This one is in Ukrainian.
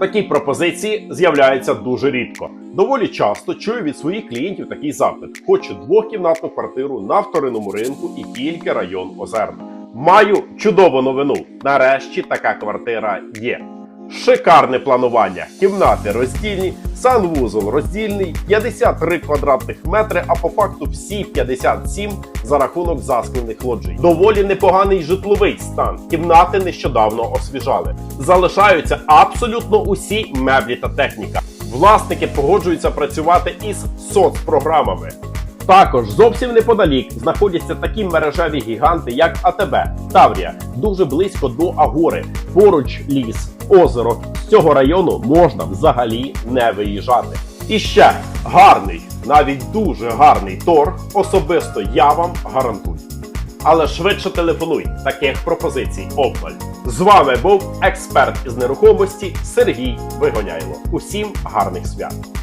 Такі пропозиції з'являються дуже рідко. Доволі часто чую від своїх клієнтів такий запит: хочу двохкімнатну квартиру на вторинному ринку і тільки район Озерна. Маю чудову новину. Нарешті така квартира є. Шикарне планування. Кімнати роздільні, санвузол роздільний, 53 квадратних метри, а по факту всі 57 за рахунок засклених лоджій. Доволі непоганий житловий стан. Кімнати нещодавно освіжали. Залишаються абсолютно усі меблі та техніка. Власники погоджуються працювати із соцпрограмами. Також зовсім неподалік знаходяться такі мережеві гіганти, як АТБ, Таврія, дуже близько до Агори, поруч ліс, озеро. З цього району можна взагалі не виїжджати. І ще гарний, навіть дуже гарний торг. Особисто я вам гарантую. Але швидше телефонуй, таких пропозицій обмаль. З вами був експерт із нерухомості Сергій Вигоняйло. Усім гарних свят!